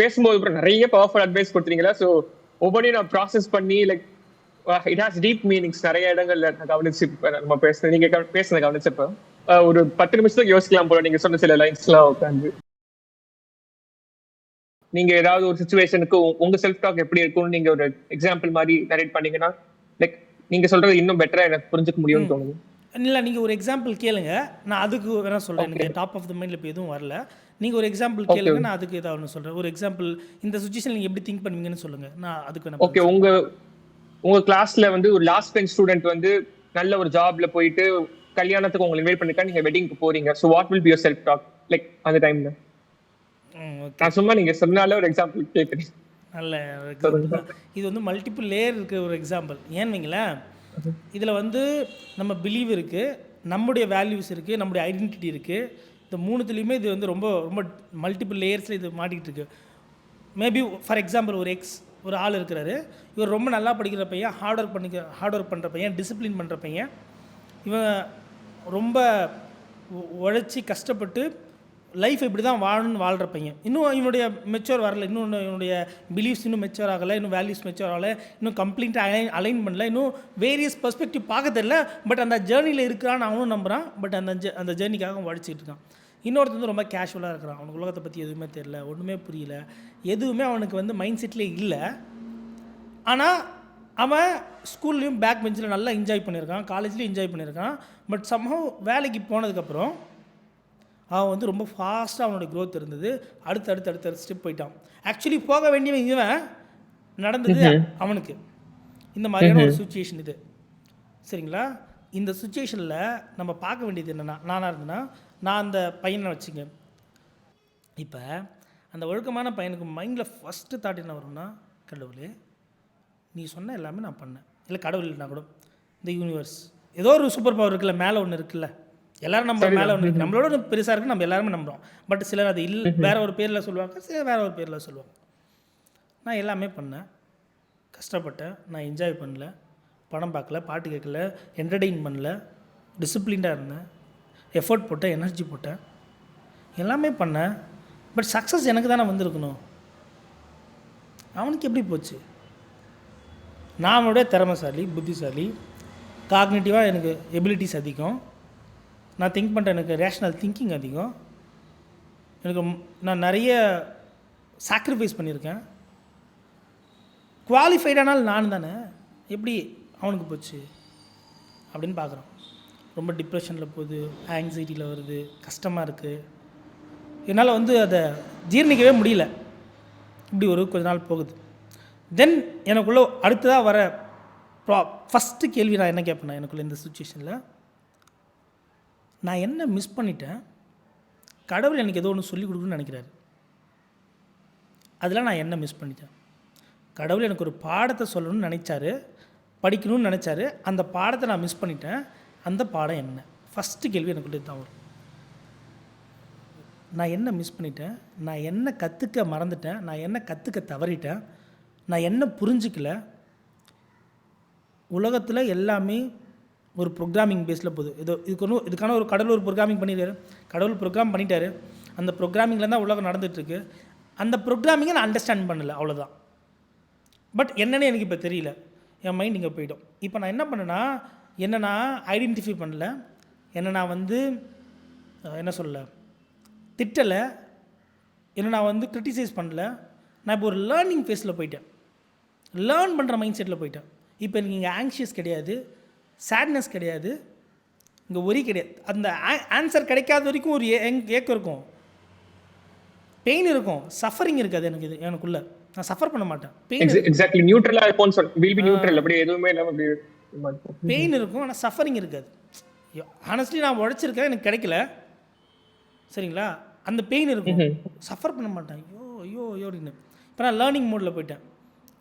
பேசும்போது அப்புறம் நிறைய பவர்ஃபுல் அட்வைஸ் கொடுத்தீங்களா? ஸோ ஒவ்வொன்றையும் நான் ப்ராசஸ் பண்ணி like it has deep meanings நிறைய இடங்கள்ல நான் கவனிச்சு நம்ம பேசுறது நீங்க பேசுனதை கவனிச்சப்ப ஒரு பத்து நிமிஷத்துக்கு யோசிக்கலாம் போல நீங்க சொன்ன சில லைன்ஸ் எல்லாம் உட்காந்து நீங்க ஏதாவது ஒரு சுச்சுவேஷனுக்கு உங்க செல்ஃப் டாக் எப்படி இருக்கும்னு நீங்க ஒரு எக்ஸாம்பிள் மாதிரி நரேட் பண்ணீங்கன்னா லைக் நீங்க சொல்றது இன்னும் பெட்டரா எனக்கு புரிஞ்சுக்க முடியும்னு தோணுது. இல்லை நீங்கள் ஒரு எக்ஸாம்பிள் கேளுங்க. நான் அதுக்கு வேணா சொல்கிறேன் எனக்கு டாப் ஆஃப் த மைண்டில் இப்போ எதுவும் வரல. நீங்கள் ஒரு எக்ஸாம்பிள் கேளுங்க நான் அதுக்கு ஏதாவது ஒன்று சொல்கிறேன் ஒரு எக்ஸாம்பிள் இந்த சுச்சுவேஷன் நீங்கள் எப்படி திங்க் பண்ணுவீங்கன்னு சொல்லுங்கள் நான் அதுக்கு ஓகே உங்க உங்க கிளாஸ்ல வந்து ஒரு லாஸ்ட் பெஞ்ச் ஸ்டூடெண்ட் வந்து நல்ல ஒரு ஜாப்ல போயிட்டு கல்யாணத்துக்கு உங்களை இன்வைட் பண்ணிருக்கா நீங்க வெட்டிங்க்கு போறீங்க. So what will be your self talk like அந்த டைம்ல நான் சும்மா நீங்க சொன்னால ஒரு எக்ஸாம்பிள் கேட்குறேன் நல்ல. இது வந்து மல்டிபிள் லேயர் இருக்க ஒரு எக்ஸாம்பிள் ஏன்னு வைங்களேன்? இதில் வந்து நம்ம பிலீவ் இருக்குது நம்முடைய வேல்யூஸ் இருக்குது நம்முடைய ஐடென்டிட்டி இருக்குது இந்த மூணுத்துலேயுமே இது வந்து ரொம்ப ரொம்ப மல்டிபிள் லேயர்ஸில் இது மாட்டிக்கிட்டு இருக்கு மேபி ஃபார் எக்ஸாம்பிள் ஒரு எக்ஸ் ஒரு ஆள் இருக்கிறாரு. இவர் ரொம்ப நல்லா படிக்கிற பையன் ஹார்ட் ஒர்க் பண்ணிக்க ஹார்ட் ஒர்க் பண்ணுற பையன் டிசிப்ளின் பண்ணுற பையன். இவன் ரொம்ப உழைச்சி கஷ்டப்பட்டு லைஃப் இப்படி தான் வாழணும்னு வாழ்கிற பையன் இன்னும் இவனுடைய மெச்சூர் வரல. இன்னும் இவனுடைய பிலீஃப்ஸ் இன்னும் மெச்சூர் ஆகலை. இன்னும் வேல்யூஸ் மெச்சூர் ஆகலை. இன்னும் கம்ப்ளீட்டாக அலைன் அலைன் பண்ணல. இன்னும் வேரியஸ் பர்ஸ்பெக்டிவ் பார்க்க தெரியல. பட் அந்த ஜேர்னியில் இருக்கிறான்னு அவனும் நம்புகிறான் பட் அந்த ஜ அந்த ஜேர்னிக்காக அவன் உழைச்சிட்டு இருக்கான். இன்னொருத்தர் வந்து ரொம்ப கேஷுவலாக இருக்கிறான். அவனுக்கு உலகத்தை பற்றி எதுவுமே தெரில ஒன்றுமே புரியல. எதுவுமே அவனுக்கு வந்து மைண்ட் செட்லேயே இல்லை. ஆனால் அவன் ஸ்கூல்லையும் பேக் பெஞ்சில் நல்லா என்ஜாய் பண்ணியிருக்கான். காலேஜ்லேயும் என்ஜாய் பண்ணியிருக்கான். பட் சம்ஹவ் வேலைக்கு போனதுக்கப்புறம் அவன் வந்து ரொம்ப ஃபாஸ்ட்டாக அவனோட growth இருந்தது. அடுத்து அடுத்து அடுத்து அடுத்து ஸ்டெப் போயிட்டான். ஆக்சுவலி போக வேண்டியவன் இவன் நடந்தது அவனுக்கு. இந்த மாதிரியான ஒரு சுச்சுவேஷன் இது. சரிங்களா? இந்த சுச்சுவேஷனில் நம்ம பார்க்க வேண்டியது என்னென்னா நானாக இருந்தேன்னா நான் அந்த பையனை வச்சுங்க. இப்போ அந்த ஒழுக்கமான பையனுக்கு மைண்டில் ஃபஸ்ட்டு தாட் என்ன வரும்னா கடவுளே நீ சொன்ன எல்லாமே நான் பண்ணேன். இல்லை கடவுள் இல்லைனா கூட. இந்த யூனிவர்ஸ் ஏதோ ஒரு சூப்பர் பவர் இருக்குல்ல மேலே ஒன்று இருக்குல்ல. எல்லாரும் நம்ம மேலே ஒன்று இருக்கு. நம்மளோட பெருசாக இருக்குது நம்ம எல்லாருமே நம்புகிறோம் பட் சிலர் அது இல்லை வேற ஒரு பேரில் சொல்லுவாங்க சிலர் வேற ஒரு பேரில் சொல்லுவாங்க. நான் எல்லாமே பண்ணேன். கஷ்டப்பட்டேன். நான் என்ஜாய் பண்ணல. படம் பார்க்கல பாட்டு கேட்கல என்டர்டெயின் பண்ணல டிசிப்ளின்டாக இருந்தேன். எஃபோர்ட் போட்டேன் எனர்ஜி போட்டேன். எல்லாமே பண்ணேன். பட் சக்ஸஸ் எனக்கு தானே வந்திருக்கணும். அவனுக்கு எப்படி போச்சு? நான் அவனுடைய திறமைசாலி புத்திசாலி. காக்னேட்டிவாக எனக்கு எபிலிட்டிஸ் அதிகம். நான் திங்க் பண்ணுறேன் எனக்கு ரேஷ்னல் திங்கிங் அதிகம். எனக்கு நான் நிறைய சாக்ரிஃபைஸ் பண்ணியிருக்கேன். குவாலிஃபைடானால் நான் தானே. எப்படி அவனுக்கு போச்சு? அப்படின்னு பார்க்குறோம். ரொம்ப டிப்ரெஷனில் போகுது ஆங்ஸைட்டியில் வருது கஷ்டமாக இருக்குது என்னால் வந்து அதை ஜீர்ணிக்கவே முடியல. இப்படி ஒரு கொஞ்ச நாள் போகுது. தென் எனக்குள்ளே அடுத்ததாக வர ப்ரா ஃபஸ்ட்டு கேள்வி நான் என்ன கேட்பேன் எனக்குள்ளே இந்த சுச்சுவேஷனில் நான் என்ன மிஸ் பண்ணிட்டேன்? கடவுள் எனக்கு ஏதோ ஒன்று சொல்லி கொடுக்கணும்னு நினைக்கிறாரு. அதில் நான் என்ன மிஸ் பண்ணிட்டேன்? கடவுள் எனக்கு ஒரு பாடத்தை சொல்லணும்னு நினச்சாரு படிக்கணும்னு நினச்சாரு அந்த பாடத்தை நான் மிஸ் பண்ணிட்டேன். அந்த பாடம் என்ன? ஃபஸ்ட்டு கேள்வி எனக்குள்ளே தான் வரும். நான் என்ன மிஸ் பண்ணிட்டேன்? நான் என்ன கற்றுக்க மறந்துட்டேன்? நான் என்ன கற்றுக்க தவறிட்டேன்? நான் என்ன புரிஞ்சிக்கல? உலகத்தில் எல்லாமே ஒரு ப்ரோக்ராமிங் பேஸில் போகுது. இது இதுக்கு ஒன்றும் இதுக்கான ஒரு கடவுள் ஒரு ப்ரோக்ராமிங் பண்ணிட்டாரு கடவுள் ப்ரோக்ராம் பண்ணிட்டாரு. அந்த ப்ரோக்ராமிங்கில் தான் உலகம் நடந்துகிட்ருக்கு அந்த ப்ரோக்ராமிங்கை நான் அண்டர்ஸ்டாண்ட் பண்ணல அவ்வளோதான் பட் என்னென்னு எனக்கு இப்போ தெரியல. என் மைண்ட் இங்கே போயிடும். இப்போ நான் என்ன பண்ணேன்னா என்ன நான் ஐடென்டிஃபை பண்ணல. என்ன நான் வந்து என்ன சொல்ல திட்டலை. என்ன நான் வந்து க்ரிட்டிசைஸ் பண்ணல. நான் இப்போ ஒரு லேர்னிங் ஃபேஸில் போயிட்டேன். லேர்ன் பண்ணுற மைண்ட் செட்டில் போயிட்டேன். இப்போ எனக்கு இங்கே ஆங்ஷியஸ் கிடையாது. சேட்னஸ் கிடையாது. இங்கே ஒரி கிடையாது. அந்த ஆன்சர் கிடைக்காத வரைக்கும் ஒரு ஏக்கம் இருக்கும். பெயின் இருக்கும். சஃபரிங் இருக்காது எனக்கு இது எனக்குள்ள. நான் சஃபர் பண்ண மாட்டேன். பெயின் எக்ஸாக்ட்லி நியூட்ரலா இருப்போம்னு சொல் வில் பி நியூட்ரல் அப்படி எதுவுமே இல்லாம. பெயின் இருக்கும். ஆனால் சஃபரிங் இருக்காது. ஹானஸ்ட்லி நான் உழைச்சிருக்கேன் எனக்கு கிடைக்கல. சரிங்களா? அந்த பெயின் இருக்கும். சஃபர் பண்ண மாட்டேன். ஐயோ ஐயோ ஐயோ அப்படின்னு இப்போ நான் லேர்னிங் மோடில் போயிட்டேன்.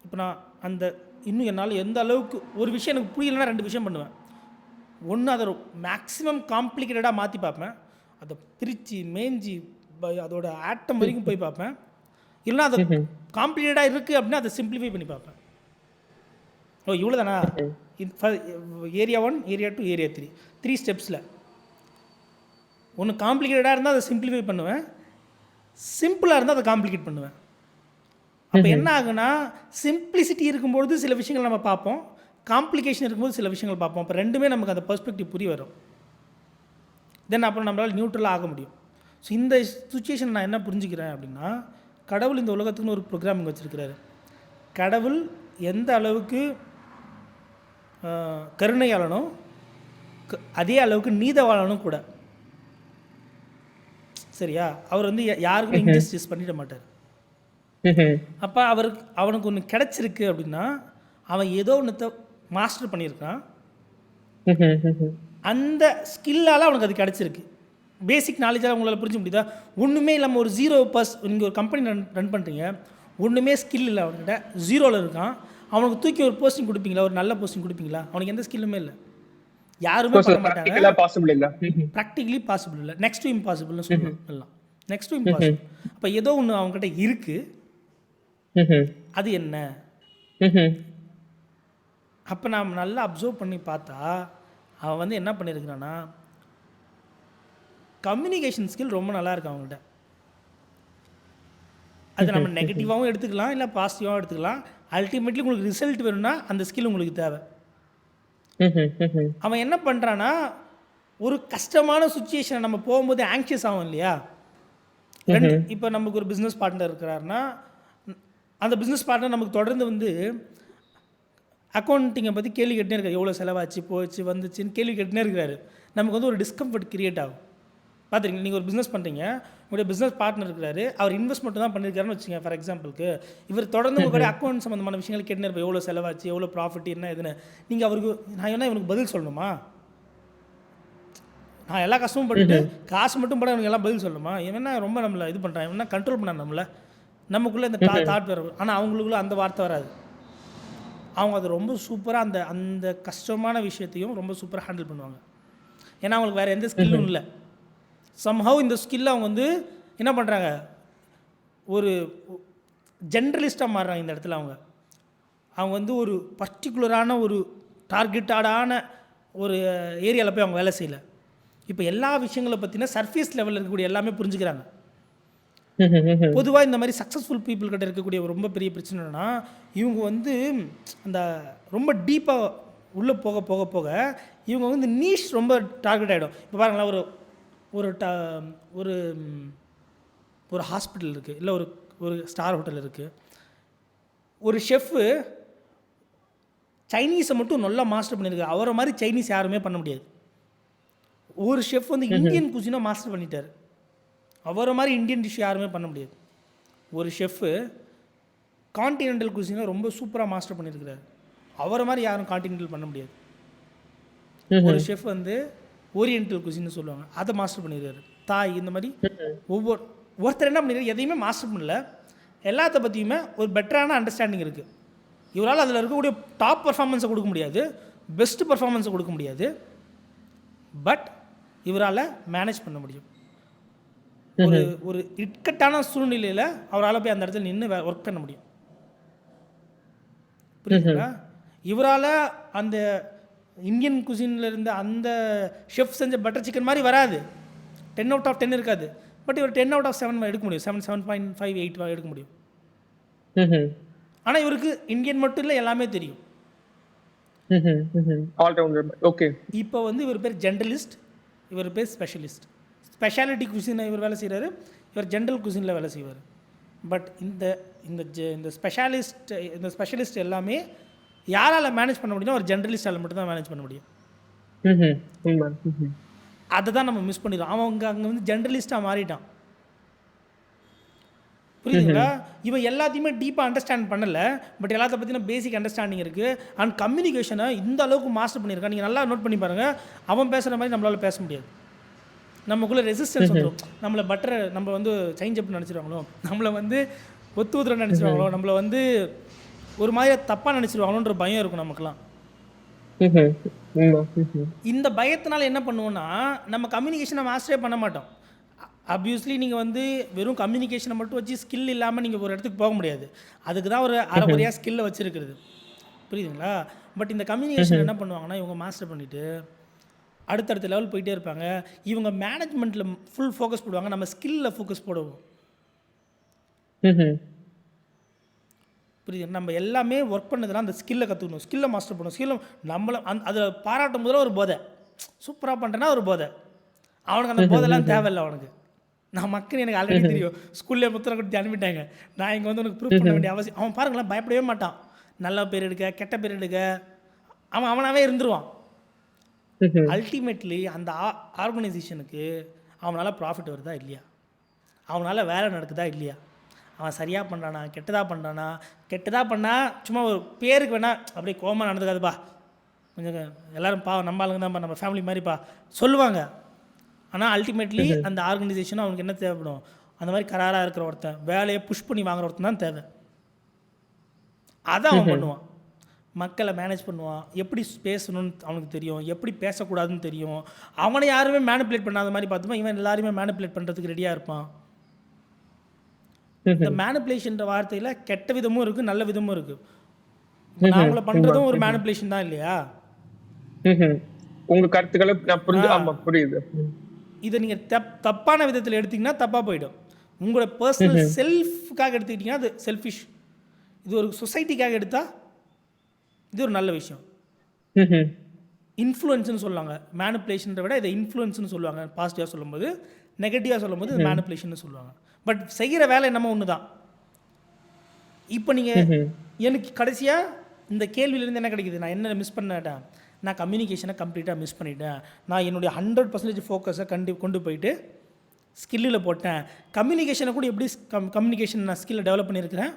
இப்போ நான் அந்த இன்னும் என்னால் எந்த அளவுக்கு ஒரு விஷயம் எனக்கு புரியலைன்னா ரெண்டு விஷயம் பண்ணுவேன். ஒன்று அதை மேக்ஸிமம் காம்ப்ளிகேட்டடாக மாற்றி பார்ப்பேன். அதை பிரித்து மேஞ்சி அதோட ஆட்டம் வரைக்கும் போய் பார்ப்பேன். இல்லைன்னா அது காம்ப்ளிகேட்டடாக இருக்குது அப்படின்னா அதை சிம்பிளிஃபை பண்ணி பார்ப்பேன். ஓ இவ்வளோ தானா area one area two area three three ஸ்டெப்ஸில் ஒன்று காம்ப்ளிகேட்டடாக இருந்தால் அதை சிம்பிளிஃபை பண்ணுவேன். சிம்பிளாக இருந்தால் அதை காம்ப்ளிகேட் பண்ணுவேன். அப்போ என்ன ஆகுனா சிம்பிளிசிட்டி இருக்கும்பொழுது சில விஷயங்கள் நம்ம பார்ப்போம். காம்ப்ளிகேஷன் இருக்கும்போது சில விஷயங்கள் பார்ப்போம். அப்போ ரெண்டுமே நமக்கு அந்த பெர்ஸ்பெக்டிவ் புரிய வரும். தென் அப்புறம் நம்மளால் நியூட்ரலாக ஆக முடியும். ஸோ இந்த சுச்சுவேஷன் நான் என்ன புரிஞ்சுக்கிறேன் அப்படின்னா கடவுள் இந்த உலகத்துக்குன்னு ஒரு ப்ரோக்ராமிங் வச்சுருக்கிறாரு. கடவுள் எந்த அளவுக்கு ஆஹ், கருணையாளனோ க- அதே அளவுக்கு நீதவாளனும் கூட. சரியா? அவர் வந்து யாருக்கும் இன்ஜஸ்டிஸ் பண்ணிட மாட்டார். அப்போ அவருக்கு அவனுக்கு ஒன்று கிடச்சிருக்கு அப்படின்னா அவன் ஏதோ ஒன்றத்தை மாஸ்டர் பண்ணியிருக்கான். அந்த ஸ்கில்லால் அவனுக்கு அது கிடச்சிருக்கு. பேசிக் நாலேஜால் உங்களால் புரிஞ்சு முடியுதா? ஒன்றுமே இல்லாமல் ஒரு ஜீரோ பர்ஸ் நீங்கள் ஒரு கம்பெனி ரன் ரன் பண்ணுறீங்க ஒன்றுமே ஸ்கில் இல்லை அவன்கிட்ட. ஜீரோவில் இருக்கான். அவனுக்கு தூக்கி ஒரு போஸ்டிங் கொடுப்பீங்களா? ஒரு நல்ல போஸ்டிங் கொடுப்பீங்களா? அவனுக்கு எந்த ஸ்கில்லுமே இல்லை. யாருமே பண்ண மாட்டாங்க. ப்ராக்டிக்கலா பாசிபிள் இல்ல? ப்ராக்டிகலி பாசிபிள் இல்லை. நெக்ஸ்ட் டு இம்பாசிபிள்னு சொல்லலாம் எல்லாம். நெக்ஸ்ட் டு இம்பாசிபிள் அப்போ ஏதோ ஒன்று அவங்ககிட்ட இருக்குது அது என்ன? அப்போ நாம் நல்லா அப்சர்வ் பண்ணி பார்த்தா அவன் வந்து என்ன பண்ணியிருக்கிறான்னா கம்யூனிகேஷன் ஸ்கில் ரொம்ப நல்லா இருக்கு அவங்கள்ட்ட. அது நம்ம நெகட்டிவாகவும் எடுத்துக்கலாம் இல்லை பாசிட்டிவாகவும் எடுத்துக்கலாம். அல்டிமேட்லி உங்களுக்கு ரிசல்ட் வேணும்னா அந்த ஸ்கில் உங்களுக்கு தேவை. அவன் என்ன பண்ணுறான்னா ஒரு கஷ்டமான சுச்சுவேஷனை நம்ம போகும்போது ஆங்ஷியஸ் ஆகும் இல்லையா? இப்போ நமக்கு ஒரு பிஸ்னஸ் பார்ட்னர் இருக்கிறாருன்னா அந்த பிஸ்னஸ் பார்ட்னர் நமக்கு தொடர்ந்து வந்து அக்கௌண்டிங்கை பற்றி கேள்வி கேட்டுனே இருக்காரு. எவ்வளோ செலவாச்சு போச்சு வந்துச்சுன்னு கேள்வி கேட்டுனே இருக்கிறாரு. நமக்கு வந்து ஒரு டிஸ்கம்ஃபர்ட் கிரியேட் ஆகும். பார்த்துருங்க நீங்கள் ஒரு பிஸ்னஸ் பண்ணுறீங்க உங்களுடைய பிஸ்னஸ் பார்ட்னர் இருக்கிறாரு அவர் இன்வெஸ்ட் மட்டும் தான் பண்ணியிருக்காருன்னு வச்சுங்க ஃபார் எக்ஸாம்பிளுக்கு இவர் தொடர்ந்து உங்கள் அக்கௌண்ட் சம்மந்தமான விஷயங்கள் கேட்டுனே இருப்பார். எவ்வளோ செலவாச்சு எவ்வளோ ப்ராஃபிட் என்ன எதுன்னு நீங்கள் அவருக்கு நான் என்ன இவனுக்கு பதில் சொல்லணுமா? நான் எல்லா கஷ்டமும் பட்டுட்டு காசு மட்டும் பட எனக்கு எல்லாம் பதில் சொல்லணுமா? இவன் ரொம்ப நம்மளை இது பண்ணுறான் இவன் என்ன கண்ட்ரோல் பண்ணான் நம்மளை? நமக்குள்ளே இந்த தா தாட் வரும். ஆனால் அவங்களுக்குள்ள அந்த வார்த்தை வராது. அவங்க அது ரொம்ப சூப்பராக அந்த அந்த கஷ்டமான விஷயத்தையும் ரொம்ப சூப்பராக ஹேண்டில் பண்ணுவாங்க. ஏன்னா அவங்களுக்கு வேறு எந்த ஸ்கில்லும் இல்லை. சம்ஹவ் இந்த ஸ்கில்லை அவங்க வந்து என்ன பண்ணுறாங்க ஒரு ஜென்ரலிஸ்ட்டாக மாறுறாங்க இந்த இடத்துல அவங்க. அவங்க வந்து ஒரு பர்டிகுலரான ஒரு டார்கெட்டடான ஒரு ஏரியாவில் போய் அவங்க வேலை செய்யலை. இப்போ எல்லா விஷயங்களை பற்றின சர்ஃபேஸ் லெவலில் இருக்கக்கூடிய எல்லாமே புரிஞ்சுக்கிறாங்க. பொதுவாக இந்த மாதிரி சக்ஸஸ்ஃபுல் பீப்புள் கிட்ட இருக்கக்கூடிய ஒரு ரொம்ப பெரிய பிரச்சனை என்னன்னா இவங்க வந்து அந்த ரொம்ப டீப்பாக உள்ளே போக போக போக இவங்க வந்து நீஷ் ரொம்ப டார்கெட் ஆகிடும் இப்போ பாருங்களேன் ஒரு ஒரு டா ஒரு ஒரு ஹாஸ்பிட்டல் இருக்குது இல்லை ஒரு ஒரு ஸ்டார் ஹோட்டல் இருக்குது ஒரு ஷெஃப்பு சைனீஸை மட்டும் நல்லா மாஸ்டர் பண்ணியிருக்காரு அவரை மாதிரி சைனீஸ் யாருமே பண்ண முடியாது. ஒரு ஷெஃப் வந்து இந்தியன் குசினை மாஸ்டர் பண்ணிட்டார். அவரை மாதிரி இந்தியன் டிஷ் யாருமே பண்ண முடியாது. ஒரு ஷெஃப்பு கான்டினென்டல் குசினை ரொம்ப சூப்பராக மாஸ்டர் பண்ணியிருக்கிறாரு. அவரை மாதிரி யாரும் கான்டினென்டல் பண்ண முடியாது. ஒரு ஷெஃப் வந்து ஓரியன்டல் குசின்னு சொல்லுவாங்க. அதை மாஸ்டர் பண்ணியிருக்காரு தாய் இந்த மாதிரி ஒவ்வொரு ஒருத்தர் என்ன பண்ணிருக்காரு எதையுமே மாஸ்டர் பண்ணல. எல்லாத்த பற்றியுமே ஒரு பெட்டரான அண்டர்ஸ்டாண்டிங் இருக்குது இவரால் அதில் இருக்கக்கூடிய டாப் பர்ஃபார்மன்ஸை கொடுக்க முடியாது. பெஸ்ட் பர்ஃபார்மன்ஸை கொடுக்க முடியாது. பட் இவரால் மேனேஜ் பண்ண முடியும். ஒரு ஒரு இக்கட்டான சூழ்நிலையில் அவரால் போய் அந்த இடத்துல நின்று ஒர்க் பண்ண முடியும். புரியுதுங்களா? இவரால் அந்த இந்தியன் குசினில் இருந்த அந்த ஷெஃப் செஞ்ச பட்டர் சிக்கன் மாதிரி வராது. டென் அவுட் ஆஃப் டென் இருக்காது. பட் இவர் டென் அவுட் ஆஃப் செவன் எடுக்க முடியும். Seven seven point five eight எடுக்க முடியும். ஆனால் இவருக்கு இந்தியன் மட்டும் இல்லை எல்லாமே தெரியும். ஆல் ரவுண்டர் ஓகே இப்போ வந்து இவர் பேர் ஜென்ரலிஸ்ட் இவர் பேர் ஸ்பெஷலிஸ்ட் ஸ்பெஷாலிட்டி குசினில் இவர் வேலை செய்கிறாரு இவர் ஜென்ரல் குசினில் வேலை செய்வார். பட் இந்த இந்த ஜெ- இந்த ஸ்பெஷாலிஸ்ட் இந்த ஸ்பெஷலிஸ்ட் எல்லாமே யாரால் மேனேஜ் பண்ண முடியுமோ ஒரு ஜென்ரலிஸ்டால் மட்டும்தான் மேனேஜ் பண்ண முடியும். அதை தான் நம்ம மிஸ் பண்ணிடுறோம். அவன் அங்கே அங்கே வந்து ஜென்ரலிஸ்ட்டாக மாறிட்டான். புரியுதுங்களா? இவன் எல்லாத்தையுமே டீப்பாக அண்டர்ஸ்டாண்ட் பண்ணல. பட் எல்லாத்த பற்றின பேசிக் அண்டர்ஸ்டாண்டிங் இருக்குது அண்ட் கம்யூனிகேஷனை இந்த அளவுக்கு மாஸ்டர் பண்ணியிருக்கான். நீங்கள் நல்லா நோட் பண்ணி பாருங்கள் அவன் பேசுகிற மாதிரி நம்மளால் பேச முடியாது. நமக்குள்ளே ரெசிஸ்டன்ஸ் வந்துடும் நம்மளை பட்டரை நம்ம வந்து சேஞ்ச் அப் நினச்சிருவாங்களோ? நம்மளை வந்து ஒத்து ஊத்துறன்னு நினச்சிருவாங்களோ நம்மளை வந்து ஒரு மாதிரி தப்பாக நினச்சிருவாங்களோன்ற பயம் இருக்கும் நமக்குலாம் இந்த பயத்தினால என்ன பண்ணுவோம்னா நம்ம கம்யூனிகேஷனை மாஸ்டரே பண்ண மாட்டோம். அப்வியஸ்லி நீங்கள் வந்து வெறும் கம்யூனிகேஷனை மட்டும் வச்சு ஸ்கில் இல்லாமல் நீங்கள் ஒரு இடத்துக்கு போக முடியாது. அதுக்கு தான் ஒரு அரைக்குறையாக ஸ்கில்லை வச்சுருக்கிறது. புரியுதுங்களா? பட் இந்த கம்யூனிகேஷன் என்ன பண்ணுவாங்கன்னா இவங்க மாஸ்டர் பண்ணிவிட்டு அடுத்தடுத்த லெவல் போயிட்டே இருப்பாங்க. இவங்க மேனேஜ்மெண்ட்டில் ஃபுல் ஃபோக்கஸ் போடுவாங்க. நம்ம ஸ்கில்லில் ஃபோக்கஸ் போடுவோம். புரியுது? நம்ம எல்லாமே ஒர்க் பண்ணதெல்லாம் அந்த ஸ்கில்லை கற்றுக்கணும் ஸ்கில்லை மாஸ்டர் பண்ணணும். ஸ்கில்லை நம்மளை அந்த அதை பாராட்டும் போதில் ஒரு போதை. சூப்பராக பண்ணுறேன்னா ஒரு போதை. அவனுக்கு அந்த போதெல்லாம் தேவையில்லை அவனுக்கு. நான் மக்கள் எனக்கு ஆல்ரெடி தெரியும். ஸ்கூல்லே முத்திரம் கொடுத்து அனுப்பிட்டாங்க. நான் இங்கே வந்து உனக்கு ப்ரூவ் பண்ண வேண்டிய அவசியம் அவன் பாருங்களேன் பயப்படவே மாட்டான். நல்ல பேர் எடுக்க கெட்ட பேர் எடுக்க. அவன் அவனாவே இருந்துருவான். அல்டிமேட்லி அந்த ஆர்கனைசேஷனுக்கு அவனால் ப்ராஃபிட் வருதா இல்லையா? அவனால் வேலை நடக்குதா இல்லையா? அவன் சரியாக பண்ணுறானா கெட்டதாக பண்ணுறானா கெட்டதாக பண்ணால் சும்மா ஒரு பேருக்கு வேணா அப்படியே கோமா நடந்துக்காதுப்பா. கொஞ்சம் எல்லாரும் பா நம்ம ஆளுங்க தான்ப்பா நம்ம ஃபேமிலி மாதிரிப்பா. சொல்லுவாங்க. ஆனால் அல்டிமேட்லி அந்த ஆர்கனைசேஷனும் அவனுக்கு என்ன தேவைப்படும்? அந்த மாதிரி கராராக இருக்கிற ஒருத்தன் வேலையை புஷ் பண்ணி வாங்குற ஒருத்தன் தான் தேவை. அதை அவன் பண்ணுவான். மக்களை மேனேஜ் பண்ணுவான். எப்படி பேசணும்னு அவனுக்கு தெரியும். எப்படி பேசக்கூடாதுன்னு தெரியும். அவனை யாருமே மேனிப்புலேட் பண்ணாத மாதிரி பார்த்துப்பா இவன் எல்லாருமே மேனிப்புலேட் பண்ணுறதுக்கு ரெடியாக இருப்பான். இந்த மேனிப்புலேஷன்ற வார்த்தையில் கெட்ட விதமும் இருக்குது நல்ல விதமும் இருக்குது நான் அவங்கள பண்ணுறதும் ஒரு மேனிப்புலேஷன் தான் இல்லையா? உங்க கருத்துக்களை புரிஞ்சு ஆமா புரியுது. இதை நீங்கள் தப் தப்பான விதத்தில் எடுத்தீங்கன்னா தப்பாக போயிடும். உங்களோட பர்சனல் செல்ஃப்காக எடுத்துக்கிட்டிங்கன்னா அது செல்ஃபிஷ் இது ஒரு சொசைட்டிக்காக எடுத்தால் இது ஒரு நல்ல விஷயம். இன்ஃப்ளூயன்ஸ்னு சொல்லுவாங்க. மேனிப்புலேஷன்ற விட இதை இன்ஃப்ளூயன்ஸ்னு சொல்லுவாங்க. பாசிட்டிவாக சொல்லும்போது நெகட்டிவாக சொல்லும்போது இது மேனிப்புலேஷன் சொல்லுவாங்க. பட் செய்கிற வேலை என்னமோ ஒன்று தான் இப்போ நீங்கள் எனக்கு கடைசியாக இந்த கேள்வியிலேருந்து என்ன கிடைக்குது? நான் என்ன மிஸ் பண்ணிட்டேன் நான் கம்யூனிகேஷனை கம்ப்ளீட்டாக மிஸ் பண்ணிட்டேன். நான் என்னுடைய ஹண்ட்ரட் பர்சன்டேஜ் ஃபோக்கஸை கண்டு கொண்டு போயிட்டு ஸ்கில்லில் போட்டேன். கம்யூனிகேஷனை கூட எப்படி கம் கம்யூனிகேஷன் நான் ஸ்கில்லை டெவலப் பண்ணியிருக்கிறேன்?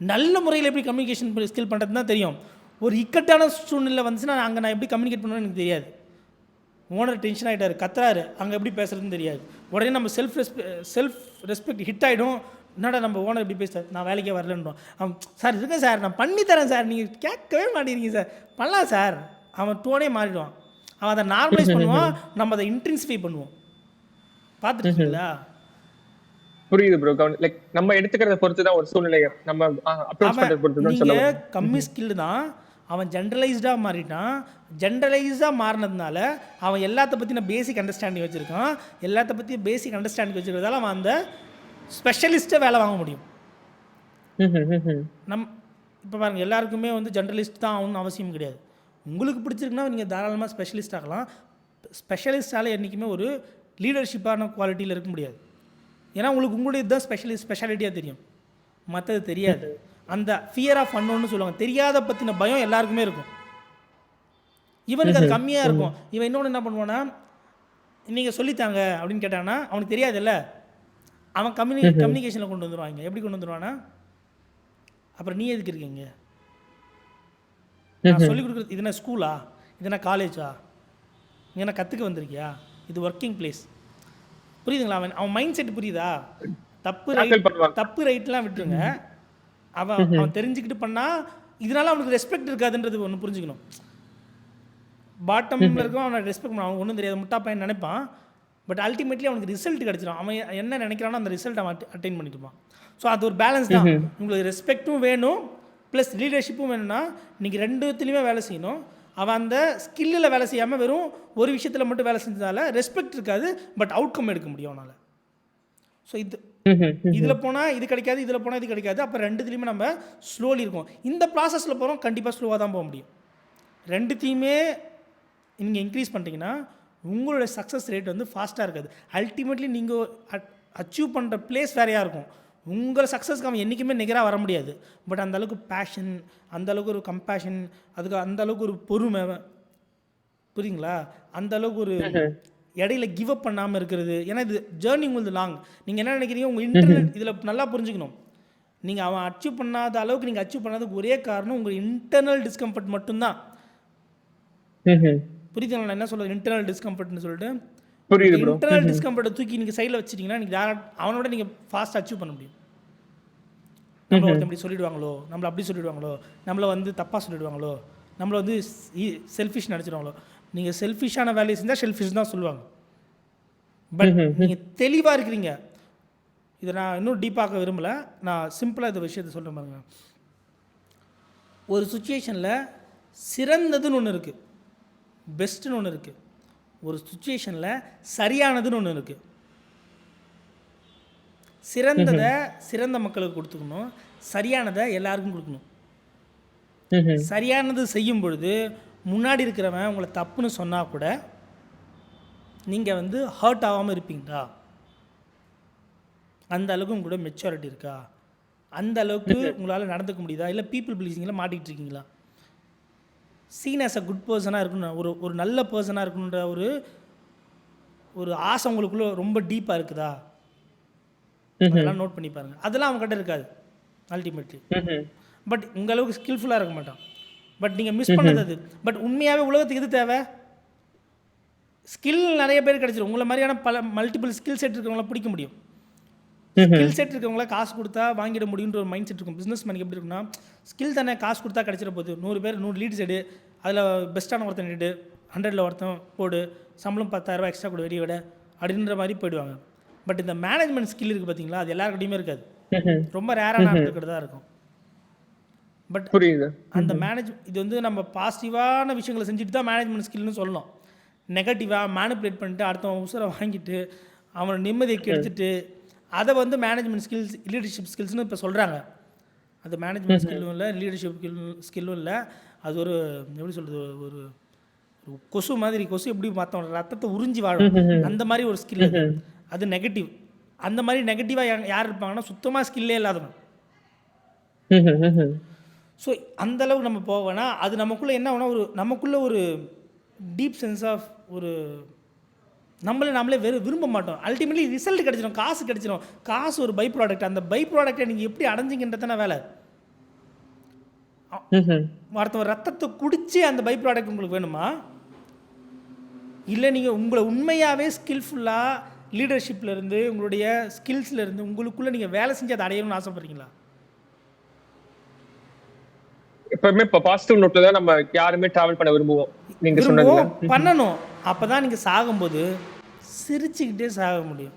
நல்ல முறையில் எப்படி கம்யூனிகேஷன் ஸ்கில் பண்ணுறது தான் தெரியும். ஒரு இக்கட்டான சூழ்நிலை வந்துச்சுன்னா அங்கே நான் எப்படி கம்யூனிகேட் பண்ணுவேன்னு எனக்கு தெரியாது. ஓனர் டென்ஷன் ஆகிட்டாரு கத்துறாரு. அங்கே எப்படி பேசுறதுன்னு தெரியாது. உடனே நம்ம செல்ஃப் ரெஸ்பெ செல்ஃப் ரெஸ்பெக்ட் ஹிட் ஆகிடும் என்னடா நம்ம ஓனர் எப்படி பேசுறாரு? நான் வேலைக்கே வரலன்றோம். அவன் சார் இருக்கேன் சார் நான் பண்ணி தரேன் சார். நீங்கள் கேட்கவே மாட்டேங்கிறீங்க சார். பண்ணலாம் சார். அவன் டோனே மாறிடுவான். அவன் அதை நார்மலைஸ் பண்ணுவான். நம்ம அதை இன்டென்சிஃபை பண்ணுவோம். பார்த்துருக்கீங்களா? புரியுது ப்ரோ லைக் நம்ம எடுத்துக்கிறத பொறுத்து தான் ஒரு சூழ்நிலையை நம்ம அப்ரோச் பண்றத பொறுத்து தான் கம்மி ஸ்கில் தான். அவன் ஜென்ரலைஸ்டாக மாறிட்டான். ஜென்ரலைஸ்டாக மாறினதுனால அவன் எல்லாத்த பற்றின பேசிக் அண்டர்ஸ்டாண்டிங் வச்சுருக்கான். எல்லாத்த பற்றி பேசிக் அண்டர்ஸ்டாண்டிங் வச்சுருக்கிறதால அவன் அந்த ஸ்பெஷலிஸ்ட்டை வேலை வாங்க முடியும். நம் இப்போ பாருங்கள் எல்லாருக்குமே வந்து ஜென்ரலிஸ்ட் தான் ஆகணும்னு அவசியம் கிடையாது. உங்களுக்கு பிடிச்சிருக்குன்னா நீங்கள் தாராளமாக ஸ்பெஷலிஸ்ட் ஆகலாம். ஸ்பெஷலிஸ்டால் என்றைக்குமே ஒரு லீடர்ஷிப்பான குவாலிட்டியில் இருக்க முடியாது. ஏன்னா உங்களுக்கு உங்களுடைய தான் ஸ்பெஷலிஸ்ட் ஸ்பெஷாலிட்டியாக தெரியும். மற்றது தெரியாது. அந்த ஃபியர் ஆஃப் அன்னோன்னு சொல்லுவாங்க. தெரியாத பற்றின பயம் எல்லாருக்குமே இருக்கும். இவனுக்கு அது கம்மியாக இருக்கும். இவன் இன்னொன்று என்ன பண்ணுவான்னா நீங்கள் சொல்லித்தாங்க அப்படின்னு கேட்டான்னா அவனுக்கு தெரியாதுல்ல அவன் கம்யூனி கம்யூனிகேஷனில் கொண்டு வந்துடுவாங்க எப்படி கொண்டு வந்துடுவானா அப்புறம் நீ எதுக்கு இருக்கீங்க நான் சொல்லிக் கொடுக்குறது இது என்ன ஸ்கூலா இது என்ன காலேஜா நீ என்ன கற்றுக்க வந்திருக்கியா? இது ஒர்க்கிங் பிளேஸ் புரியுதுங்களா? அவன் அவன் மைண்ட் செட் புரியுதா? தப்பு ரைட். தப்பு ரைட்லாம் விட்டுருங்க. அவன் அவன் தெரிஞ்சுக்கிட்டு பண்ணால் இதனால அவனுக்கு ரெஸ்பெக்ட் இருக்காதுன்றது ஒன்று புரிஞ்சுக்கணும். பாட்டமில் இருக்கும் அவனை ரெஸ்பெக்ட் பண்ண அவன் ஒன்றும் தெரியாது. முட்டா பையன் நினைப்பான். பட் அல்டிமேட்லி அவனுக்கு ரிசல்ட் கிடச்சிடும் அவன் என்ன நினைக்கிறானோ அந்த ரிசல்ட் அவன் அட்டைன் பண்ணிட்டுப்பான் ஸோ அது ஒரு பேலன்ஸ் தான். உங்களுக்கு ரெஸ்பெக்ட்டும் வேணும். ப்ளஸ் லீடர்ஷிப்பும் வேணும்னா நீங்கள் ரெண்டுத்துலேயுமே வேலை செய்யணும். அவன் அந்த ஸ்கில்லில் வேலை செய்யாமல் வெறும் ஒரு விஷயத்தில் மட்டும் வேலை செஞ்சதால ரெஸ்பெக்ட் இருக்காது பட் அவுட்கம் எடுக்க முடியும் அவனால். ஸோ இது இதில் போனால் இது கிடைக்காது இதில் போனால் இது கிடைக்காது. அப்போ ரெண்டுத்துலேயுமே நம்ம ஸ்லோலி இருக்கும். இந்த ப்ராசஸில் போகிறோம் கண்டிப்பாக ஸ்லோவாக தான் போக முடியும். ரெண்டுத்தையுமே நீங்கள் இன்க்ரீஸ் பண்ணிட்டீங்கன்னா உங்களோட சக்ஸஸ் ரேட் வந்து ஃபாஸ்ட்டாக இருக்காது. அல்டிமேட்லி நீங்கள் அச்சீவ் பண்ணுற பிளேஸ் வேறையாக இருக்கும். உங்கள் சக்ஸஸ்க்கு அவன் என்றைக்குமே நிகராக வர முடியாது. பட் அந்த அளவுக்கு பேஷன் அந்த அளவுக்கு ஒரு கம்பேஷன் அதுக்கு அந்த அளவுக்கு ஒரு பொறுமை புரியுங்களா? அந்த அளவுக்கு ஒரு இடையில கிவ் அப் பண்ணாமல் இருக்கிறது. ஏன்னா இது ஜேர்னி உங்களுக்கு லாங் நீங்கள் என்ன நினைக்கிறீங்க? உங்கள் இன்டர்னல் இதில் நல்லா புரிஞ்சுக்கணும். நீங்கள் அவன் அச்சீவ் பண்ணாத அளவுக்கு நீங்கள் அச்சீவ் பண்ணாததுக்கு ஒரே காரணம் உங்கள் இன்டர்னல் டிஸ்கம்ஃபர்ட் மட்டும்தான். புரியுதுங்களா? நான் என்ன சொல்கிறது இன்டர்னல் டிஸ்கம்ஃபர்ட்னு சொல்லிட்டு. இன்டர்னல் டிஸ்கம்ஃபர்ட்டை தூக்கி நீங்கள் சைடில் வச்சிட்டிங்கன்னா நீங்கள் டேரக்ட் அவனோட நீங்கள் ஃபாஸ்ட் அச்சீவ் பண்ண முடியும். நம்மள ஒருத்தன் இப்படி சொல்லிடுவாங்களோ? நம்மள அப்படி சொல்லிடுவாங்களோ? நம்மளை வந்து தப்பாக சொல்லிடுவாங்களோ? நம்மளை வந்து செல்ஃபிஷ் நினச்சிடுவாங்களோ நீங்கள் செல்ஃபிஷான வேலையை செஞ்சால் செல்ஃபிஷ் தான் சொல்லுவாங்க. பட் நீங்கள் தெளிவாக இருக்கிறீங்க. இதை நான் இன்னும் டீப்பாக்க விரும்பலை. நான் சிம்பிளாக இந்த விஷயத்தை சொல்ல பாருங்க. ஒரு சுச்சுவேஷனில் சிறந்ததுன்னு ஒன்று இருக்குது பெஸ்ட்டுன்னு ஒன்று இருக்குது ஒரு சுச்சுவேஷனில் சரியானதுன்னு ஒன்று இருக்குது சிறந்ததை சிறந்த மக்களுக்கு கொடுத்துக்கணும். சரியானதை எல்லாருக்கும் கொடுக்கணும். சரியானது செய்யும் பொழுது முன்னாடி இருக்கிறவன் உங்களை தப்புன்னு சொன்னால் கூட நீங்கள் வந்து ஹர்ட் ஆகாமல் இருப்பீங்களா? அந்த அளவுக்கு உங்களோட மெச்சூரிட்டி இருக்கா? அந்த அளவுக்கு உங்களால் நடந்துக்க முடியுதா? இல்லை பீப்புள் ப்ளீஸிங்கில் மாட்டிக்கிட்டு இருக்கீங்களா? சீன் ஆஸ் அ குட் பர்சனாக இருக்கணும் ஒரு ஒரு நல்ல பர்சனாக இருக்கணுன்ற ஒரு ஒரு ஆசை உங்களுக்குள்ள ரொம்ப டீப்பாக இருக்குதா? அதெல்லாம் நோட் பண்ணி பாருங்க. அதெல்லாம் அவங்ககிட்ட இருக்காது அல்டிமேட்லி. பட் உங்க அளவுக்கு ஸ்கில்ஃபுல்லாக இருக்க மாட்டான். பட் நீங்கள் மிஸ் பண்ணது அது பட் உண்மையாகவே உலகத்துக்கு எது தேவை? ஸ்கில் நிறைய பேர் கிடைச்சிரும். உங்களை மாதிரியான பல மல்டிபிள் ஸ்கில் செட் இருக்கிறவங்கள பிடிக்க முடியும். ஸ்கில் செட் இருக்கவங்கள காசு கொடுத்தா வாங்கிட முடியுன்ற ஒரு மைண்ட் செட் இருக்கும். பிஸ்னஸ் மேனுக்கு எப்படி இருக்குன்னா ஸ்கில் தானே காசு கொடுத்தா கிடைச்சிட போகுது. நூறு பேர் நூறு லீட்ஸ் எடு. அதில் பெஸ்ட்டான ஒருத்தன் எடு. ஹண்ட்ரடில் ஒருத்தன் போடு. சம்பளம் பத்தாயிரரூபா எக்ஸ்ட்ரா கொடு வெளியே விட. அப்படின்ற மாதிரி போயிடுவாங்க. பட் இந்த மேனேஜ்மெண்ட் ஸ்கில் இருக்குது பார்த்தீங்களா அது எல்லாருக்கிட்டையுமே இருக்காது. ரொம்ப ரேரான இருக்கிறதா இருக்கும். பட் புரியுது. அந்த மேனேஜ் இது வந்து நம்ம பாசிட்டிவான விஷயங்களை செஞ்சுட்டு தான் மேனேஜ்மெண்ட் ஸ்கில்னு சொல்லணும். நெகட்டிவாக மேனிப்புலேட் பண்ணிட்டு அடுத்தவன் உசுரை வாங்கிட்டு அவனை நிம்மதியை கெடுத்துட்டு அதை வந்து மேனேஜ்மெண்ட் ஸ்கில்ஸ் லீடர்ஷிப் ஸ்கில்ஸ்னு இப்போ சொல்கிறாங்க அது மேனேஜ்மெண்ட் ஸ்கில்லும் இல்லை லீடர்ஷிப் ஸ்கில்லும் இல்லை. அது ஒரு எப்படி சொல்கிறது ஒரு ஒரு கொசு மாதிரி கொசு எப்படி மற்றவங்க ரத்தத்தை உறிஞ்சி வாழும். அந்த மாதிரி ஒரு ஸ்கில் அது. அது நெகட்டிவ் அந்த மாதிரி நெகட்டிவாக யார் இருப்பாங்கன்னா சுத்தமாக ஸ்கில்லே இல்லாதவன். ஸோ அந்த அளவுக்கு நம்ம போவேன்னா அது நமக்குள்ளே என்ன ஆகும்னா ஒரு நமக்குள்ளே ஒரு டீப் சென்ஸ் ஆஃப் ஒரு நம்மளே நம்மளே வெறும் விரும்ப மாட்டோம். அல்டிமேட்லி ரிசல்ட் கிடச்சிடும் காசு கிடச்சிடும் காசு ஒரு பை ப்ராடக்ட் அந்த பை ப்ராடக்ட்டை நீங்கள் எப்படி அடைஞ்சிங்கன்றதான வேலை. ஒருத்தவன் ரத்தத்தை குடிச்சு அந்த பை ப்ராடக்ட் உங்களுக்கு வேணுமா? இல்லை நீங்கள் உங்களை உண்மையாகவே ஸ்கில்ஃபுல்லாக லீடர்ஷிப்பில் இருந்து உங்களுடைய ஸ்கில்ஸில் இருந்து உங்களுக்குள்ளே நீங்கள் வேலை செஞ்சு அதை அடையணும்னு ஆசைப்படுறீங்களா? எப்பவுமே இப்ப பாசிட்டிவ் நோட்ல தான் நம்ம யாருமே டிராவல் பண்ண விரும்புவோம். நீங்க விரும்புவோம் பண்ணணும். அப்போ தான் நீங்கள் சாகும்போது சிரிச்சுக்கிட்டே சாக முடியும்.